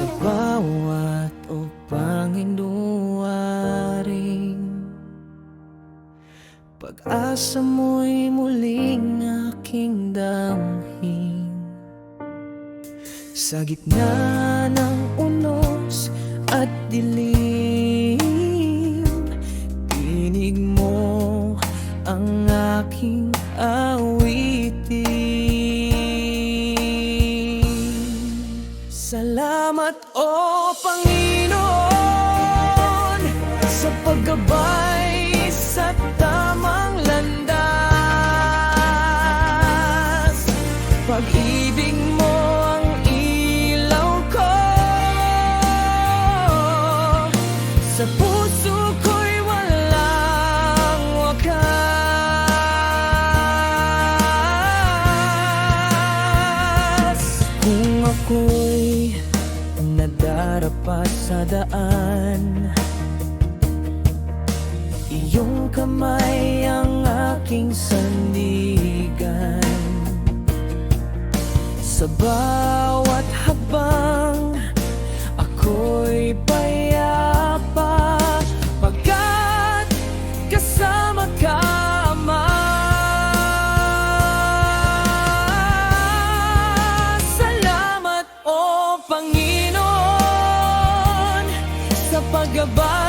bawat upang inuwaring Pag-asa mo'y muling aking damhin. Sa gitna ng unos at dilim Salamat o Panginoon Sa paggabay sa nadarapa sa daan. Iyong kamay ang aking sandigan Panginoon Sa paggabay sa